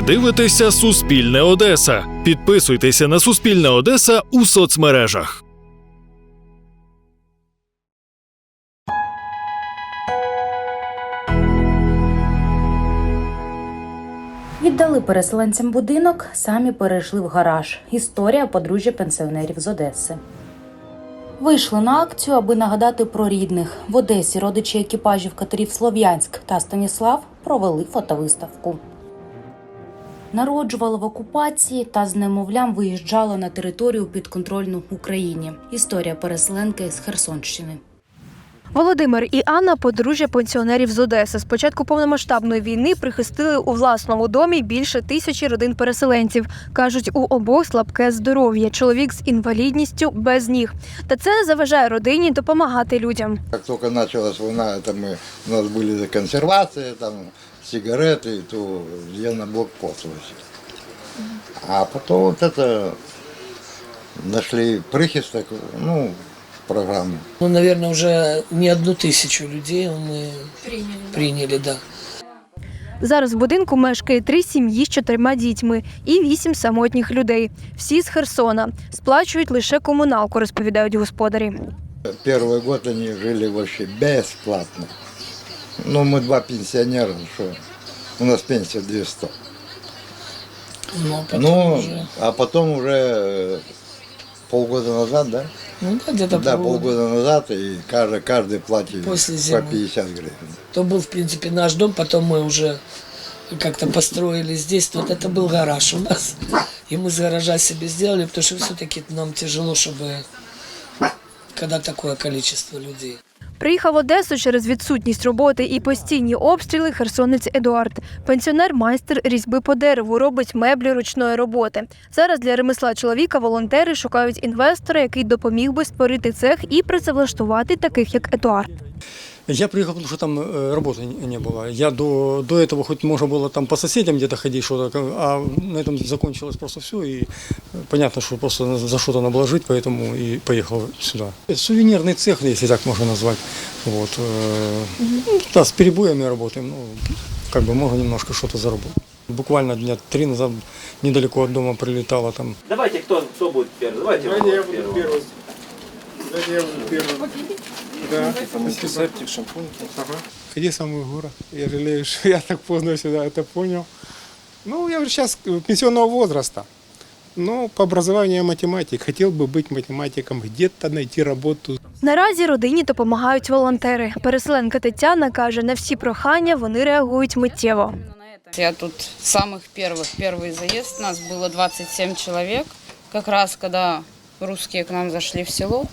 Ви дивитеся Суспільне Одеса. Підписуйтеся на Суспільне Одеса у соцмережах. Віддали переселенцям будинок, самі перейшли в гараж. Історія подружжя пенсіонерів з Одеси. Вийшли на акцію, аби нагадати про рідних. В Одесі родичі екіпажів катерів Слов'янськ та Станіслав провели фотовиставку Народжували в окупації та з немовлям виїжджали на територію підконтрольну Україні. Історія переселенки з Херсонщини. Володимир і Анна подружжя пенсіонерів з Одеси. З початку повномасштабної війни прихистили у власному домі більше тисячі родин переселенців. кажуть, у обох слабке здоров'я. Чоловік з інвалідністю без ніг. Та це не заважає родині допомагати людям. Как только началась война, это мы, у нас были консервации, там, сигареты, то я на блокпост возил. А потом вот это нашли прихисток, ну, программу. Ну, наверное, уже не одну тисячу людей мы приняли, да. Зараз в будинку мешкає три сім'ї з чотирма дітьми і вісім самотніх людей. Всі з Херсона сплачують лише комуналку, розповідають господарі. Первый год они жили вообще бесплатно. Ну, мы два пенсионера, что у нас пенсия 200. Но потом Ну, уже, а потом уже э, полгода назад, да? ну да, где-то Да, полгода. полгода назад, и каждый, каждый платит После по зимы. 50 гривен. То был, в принципе, наш дом, потом мы уже как-то построили здесь. Вот это был гараж у нас. И мы с гаража себе сделали, потому что все-таки нам тяжело, чтобы когда такое количество людей. Приїхав в Одесу через відсутність роботи і постійні обстріли херсонець Едуард. Пенсіонер майстер різьби по дереву робить меблі ручної роботи. Зараз для ремесла чоловіка волонтери шукають інвестора, який допоміг би створити цех і працевлаштувати таких як Едуард. Я приехал, потому что там э, работы не- не было. Я до, до этого хоть можно было там по соседям где-то ходить, что-то, а на этом закончилось просто все. И э, понятно, что просто за что-то надо было жить, поэтому и поехал сюда. Это сувенирный цех, если так можно назвать. Вот. э, ну, Да, с перебоями работаем. Ну, как бы можно немножко что-то заработать. Буквально дня три назад недалеко от дома прилетало там Давайте, кто, кто будет первый? Давайте, Давайте я Володя буду первым. первый. Да. Антисептик, шампунь. Ага. Где самый город? Я жалею, что я так поздно сюда это понял. Ну, я уже сейчас пенсионного возраста. Но по образованию я математик. Хотел бы быть математиком, где-то найти работу. Наразі родині допомагають волонтери. Переселенка Тетяна каже, на всі прохання вони реагують миттєво. Я тут с самых первых, первый заезд, нас было 27 человек. Как раз когда русские к нам зашли в село,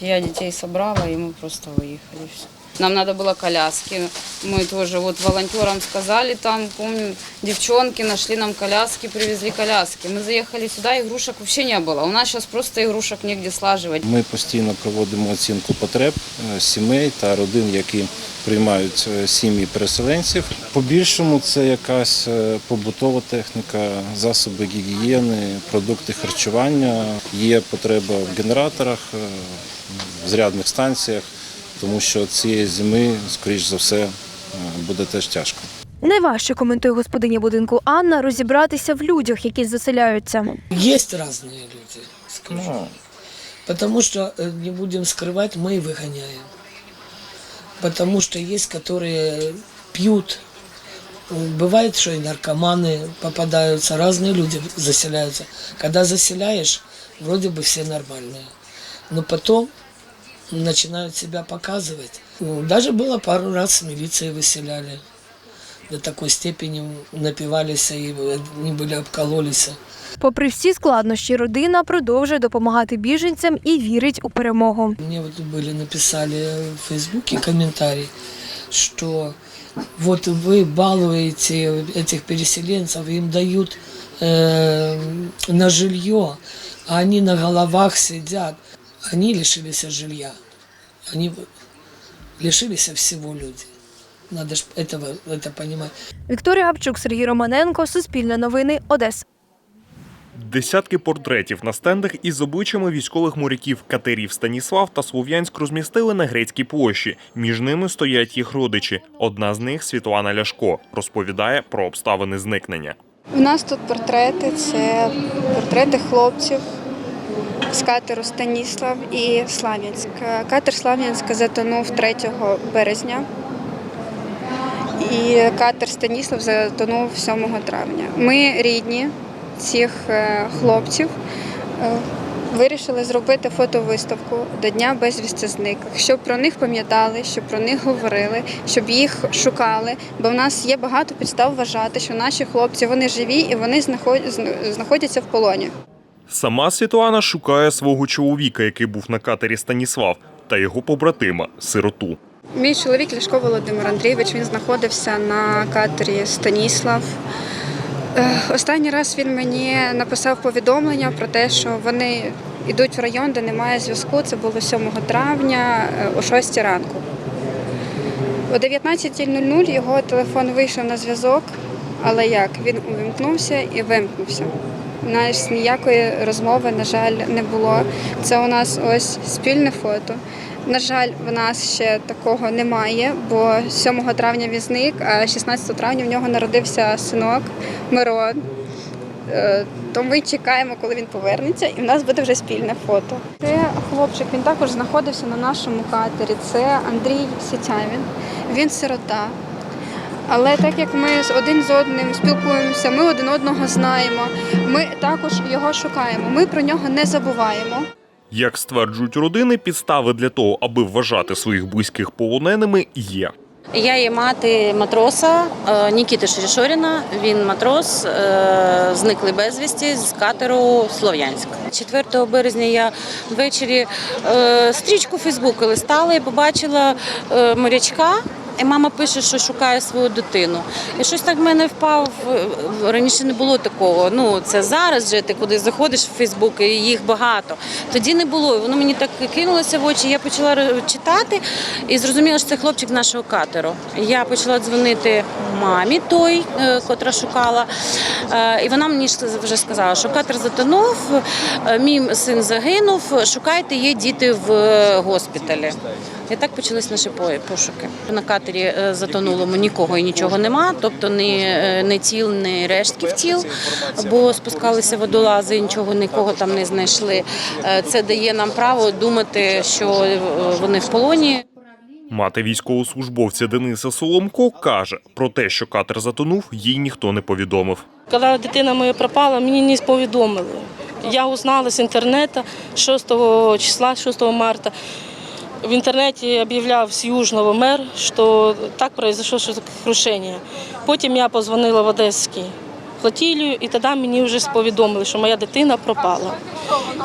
я дітей собрала, і ми просто выехали. Всё. Нам надо было коляски. Мы тоже вот волонтерам сказали, там, помню, девчонки нашли нам коляски, привезли коляски. Мы заехали сюда, игрушек вообще не было. У нас сейчас просто игрушек негде слаживать. Ми постійно проводимо оцінку потреб е, сімей та родин, які приймають е, сім'ї переселенців. По-більшому це якась е, побутова техніка, засоби гігієни, продукти харчування. Є потреба в генераторах, е, в зарядних станціях, тому що цієї зими, скоріш за все, е, буде теж тяжко. Найважче коментує господиня будинку Анна розібратися в людях, які заселяються. Есть разные люди, скажу. Ну, Потому что, э, не будем скрывать, мы и выгоняем. Потому что есть, которые пьют. Э, Бывает, что и наркоманы попадаются, разные люди заселяются. Когда заселяешь, вроде бы все нормальные. Но потом начинают себя показывать. Ну, Даже было пару раз с милицией выселяли. До такой степени напивались и не были обкололись. Попри всі складнощі, родина продовжує допомагати біженцям і вірить у перемогу. Мне вот были написали в Фейсбуке комментарий, что вот вы балуете этих переселенцев, им дают э, на жилье, а они на головах сидят. Они лишились жилья. Они лишились всего люди. Надо же этого, это понимать. Вікторія Гапчук, Сергій Романенко, Суспільне новини, Одеса. Десятки портретів на стендах із обличчями військових моряків катерів Станіслав та Слов'янськ розмістили на грецькій площі. Між ними стоять їх родичі. Одна з них Світлана Ляшко розповідає про обставини зникнення. У нас тут портрети це портрети хлопців з катеру Станіслав і Слав'янськ. Катер Слав'янська затонув 3 березня. І катер Станіслав затонув 7 травня. Ми рідні цих е, хлопців. е, Вирішили зробити фотовиставку до Дня безвісти зниклих, щоб про них пам'ятали, щоб про них говорили, щоб їх шукали. Бо в нас є багато підстав вважати, що наші хлопці вони живі і вони знаходяться в полоні. Сама Світлана шукає свого чоловіка, який був на катері Станіслав, та його побратима сироту. Мій чоловік Ляшко Володимир Андрійович він знаходився на катері Станіслав. Е, Останній раз він мені написав повідомлення про те, що вони йдуть в район, де немає зв'язку. Це було 7 травня е, о 6 ранку. О 19.00 його телефон вийшов на зв'язок, але як? Він увімкнувся і вимкнувся. У нас ніякої розмови, на жаль, не було. Це у нас ось спільне фото. На жаль, в нас ще такого немає, бо 7 травня він зник, а 16 травня в нього народився синок Мирон. Е, То ми чекаємо, коли він повернеться, і в нас буде вже спільне фото. Це хлопчик, він також знаходився на нашому катері. Це Андрій Сітявін. Він сирота. Але так як ми один з одним спілкуємося, ми один одного знаємо. Ми також його шукаємо. Ми про нього не забуваємо. Як стверджують родини, підстави для того, аби вважати своїх близьких полоненими, є. Я є мати матроса е, Нікіти Шишоріна. Він матрос, е, зниклий безвісті з катеру Слов'янськ. 4 березня я ввечері е, стрічку Фейсбуку листала і побачила морячка. І мама пише, що шукає свою дитину. І щось так в мене впав. Раніше не було такого. Ну це зараз вже ти куди заходиш в Фейсбук, і їх багато. Тоді не було. Воно мені так кинулося в очі. Я почала читати і зрозуміла, що це хлопчик нашого катеру. Я почала дзвонити мамі той, е, котра шукала. Е, І вона мені вже сказала, що катер затонув, е, мій син загинув. Шукайте, є діти в госпіталі. І так почались наші пошуки. На катері затонулому нікого і нічого нема, тобто ні, е, ні тіл, ні рештків тіл, бо спускалися водолази, нічого нікого там не знайшли. Це дає нам право думати, що вони в полоні. Мати військовослужбовця Дениса Соломко каже про те, що катер затонув, їй ніхто не повідомив. Коли дитина моя пропала, мені не повідомили. Я узнала з інтернету 6 числа, 6 марта. В інтернеті об'являв з Южного мер, що так произошло що крушення. Потім я позвонила в Одеський флотилію, і тоді мені вже повідомили, що моя дитина пропала.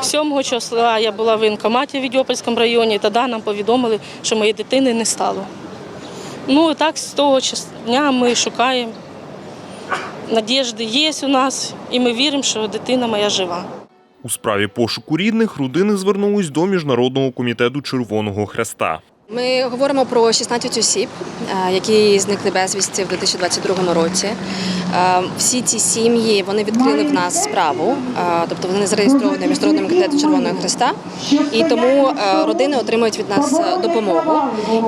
7 числа я була в воєнкоматі в Відьопольському районі, і тоді нам повідомили, що моєї дитини не стало. Ну і так з того дня ми шукаємо. Надіжди є у нас, і ми віримо, що дитина моя жива. У справі пошуку рідних родини звернулись до Міжнародного комітету Червоного Хреста. Ми говоримо про 16 осіб, е, які зникли безвісті в 2022 році. Е, Всі ці сім'ї вони відкрили в нас справу, е, тобто вони зареєстровані в Міжнародному комітеті Червоного Христа, і тому родини отримують від нас допомогу.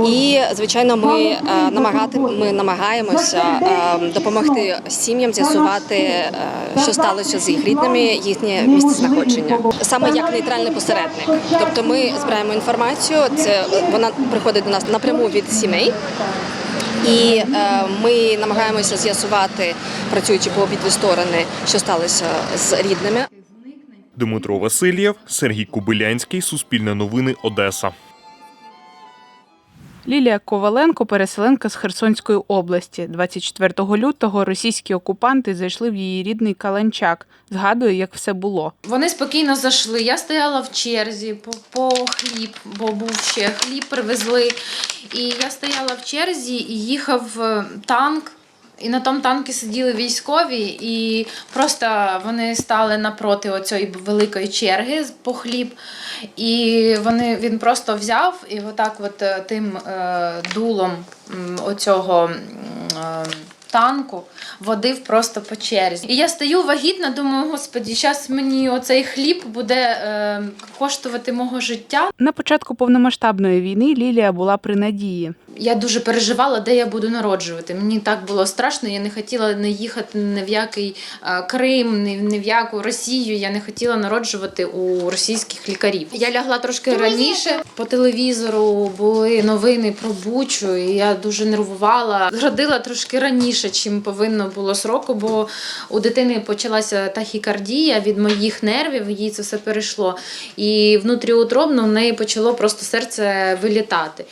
І звичайно, ми намагати ми намагаємося допомогти сім'ям з'ясувати, що сталося з їх рідними, їхнє місце знаходження. Саме як нейтральний посередник. Тобто ми збираємо інформацію. Це вона приходить до нас напряму від сімей. І е, ми намагаємося з'ясувати, працюючи по обидві сторони, що сталося з рідними. Дмитро Васильєв, Сергій Кубилянський, Суспільне новини, Одеса. Лілія Коваленко, переселенка з Херсонської області. 24 лютого російські окупанти зайшли в її рідний Каланчак. Згадує, як все було. Вони спокійно зайшли. Я стояла в черзі по, по хліб, бо був ще хліб, привезли. І я стояла в черзі і їхав е, танк. І на тому танку сиділи військові, і просто вони стали напроти оцієї великої черги по хліб. І вони, він просто взяв і отак от е, тим е, дулом оцього е, танку водив просто по черзі. І я стою вагітна, думаю, господі, зараз мені оцей хліб буде коштувати мого життя. На початку повномасштабної війни Лілія була при надії. Я дуже переживала, де я буду народжувати. Мені так було страшно. Я не хотіла не їхати ні в який е, Крим, ні, в яку Росію. Я не хотіла народжувати у російських лікарів. Я лягла трошки раніше. По телевізору були новини про Бучу, і я дуже нервувала. Родила трошки раніше, чим повинно було сроку, бо у дитини почалася тахікардія від моїх нервів. Їй це все перейшло. І внутріутробно в неї почало просто серце вилітати.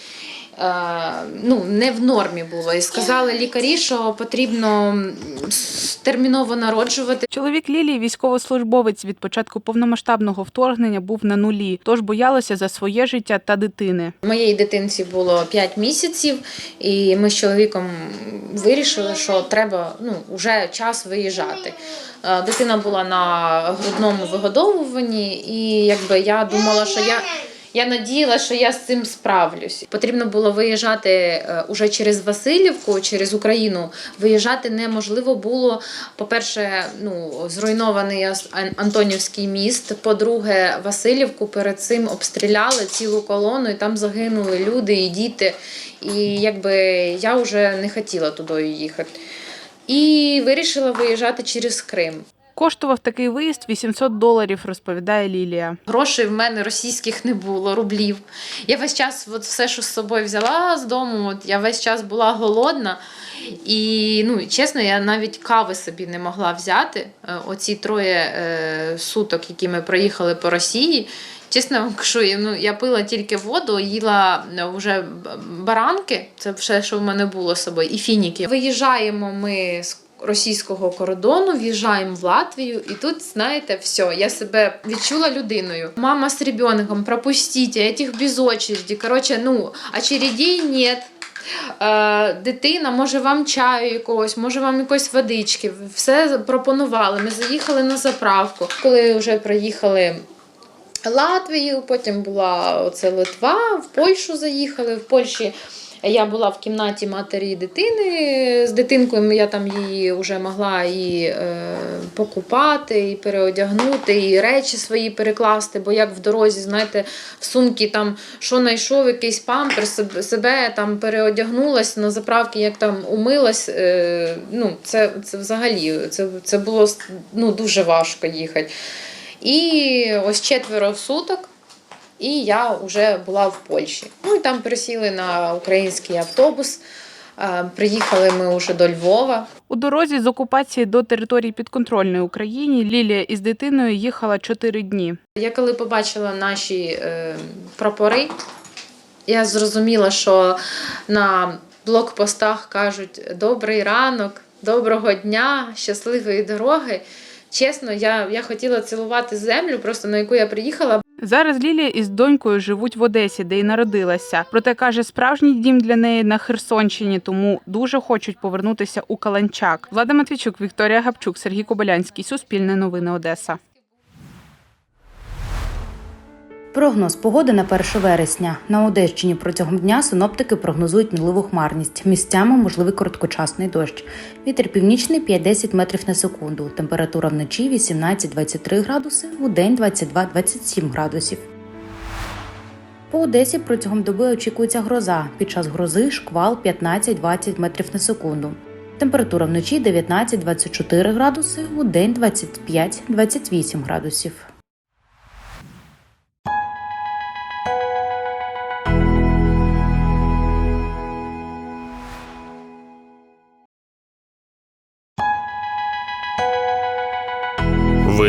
Е, ну, не в нормі було. І сказали лікарі, що потрібно терміново народжувати. Чоловік Лілії, військовослужбовець від початку повномасштабного вторгнення, був на нулі, тож боялася за своє життя та дитини. Моєї дитинці було 5 місяців, і ми з чоловіком вирішили, що треба ну, вже час виїжджати. Е, Дитина була на грудному вигодовуванні, і якби я думала, що я. Я надіяла, що я з цим справлюсь. Потрібно було виїжджати е, уже через Васильівку, через Україну. Виїжджати неможливо було. По-перше, ну зруйнований Антонівський міст. По-друге, Васильівку перед цим обстріляли цілу колону, і там загинули люди і діти. І якби я вже не хотіла туди їхати. І вирішила виїжджати через Крим. Коштував такий виїзд 800 доларів, розповідає Лілія. Грошей в мене російських не було, рублів. Я весь час от все, що з собою взяла з дому, от я весь час була голодна. І ну, чесно, я навіть кави собі не могла взяти. Е, Оці троє е, суток, які ми проїхали по Росії. Чесно вам кажу, я, ну, я пила тільки воду, їла е, вже баранки, це все, що в мене було з собою, і фініки. Виїжджаємо ми з російського кордону, в'їжджаємо в Латвію, і тут, знаєте, все, я себе відчула людиною. Мама з ребенком, пропустіть, этих без очереді. Коротше, ну, очередей нет. Е, Дитина, може вам чаю якогось, може вам якоїсь водички. Все пропонували. Ми заїхали на заправку. Коли вже приїхали Латвію, потім була оце Литва, в Польщу заїхали. В Польщі я була в кімнаті матері і дитини. З дитинкою я там її вже могла і е, покупати, і переодягнути, і речі свої перекласти. Бо як в дорозі, знаєте, в сумки там що знайшов, якийсь пампер, себе- там переодягнулась на заправки, як там умилась. Е, ну, це, це взагалі це, це було ну, дуже важко їхати. І ось четверо суток, і я вже була в Польщі. Ну і там пересіли на український автобус. Е, Приїхали ми вже до Львова. У дорозі з окупації до території підконтрольної Україні Лілія із дитиною їхала 4 дні. Я коли побачила наші е, прапори, я зрозуміла, що на блокпостах кажуть добрий ранок, доброго дня, щасливої дороги. Чесно, я, я хотіла цілувати землю, просто на яку я приїхала. Зараз Лілія із донькою живуть в Одесі, де й народилася. Проте каже, справжній дім для неї на Херсонщині, тому дуже хочуть повернутися у Каланчак. Влада Матвійчук, Вікторія Гапчук, Сергій Кобилянський. Суспільне новини Одеса. Прогноз погоди на 1 вересня. На Одещині протягом дня синоптики прогнозують мінливу хмарність. Місцями можливий короткочасний дощ. Вітер північний 5-10 метрів на секунду. Температура вночі 18-23 градуси, у день 22-27 градусів. По Одесі протягом доби очікується гроза. Під час грози шквал 15-20 метрів на секунду. Температура вночі 19-24 градуси, у день 25-28 градусів.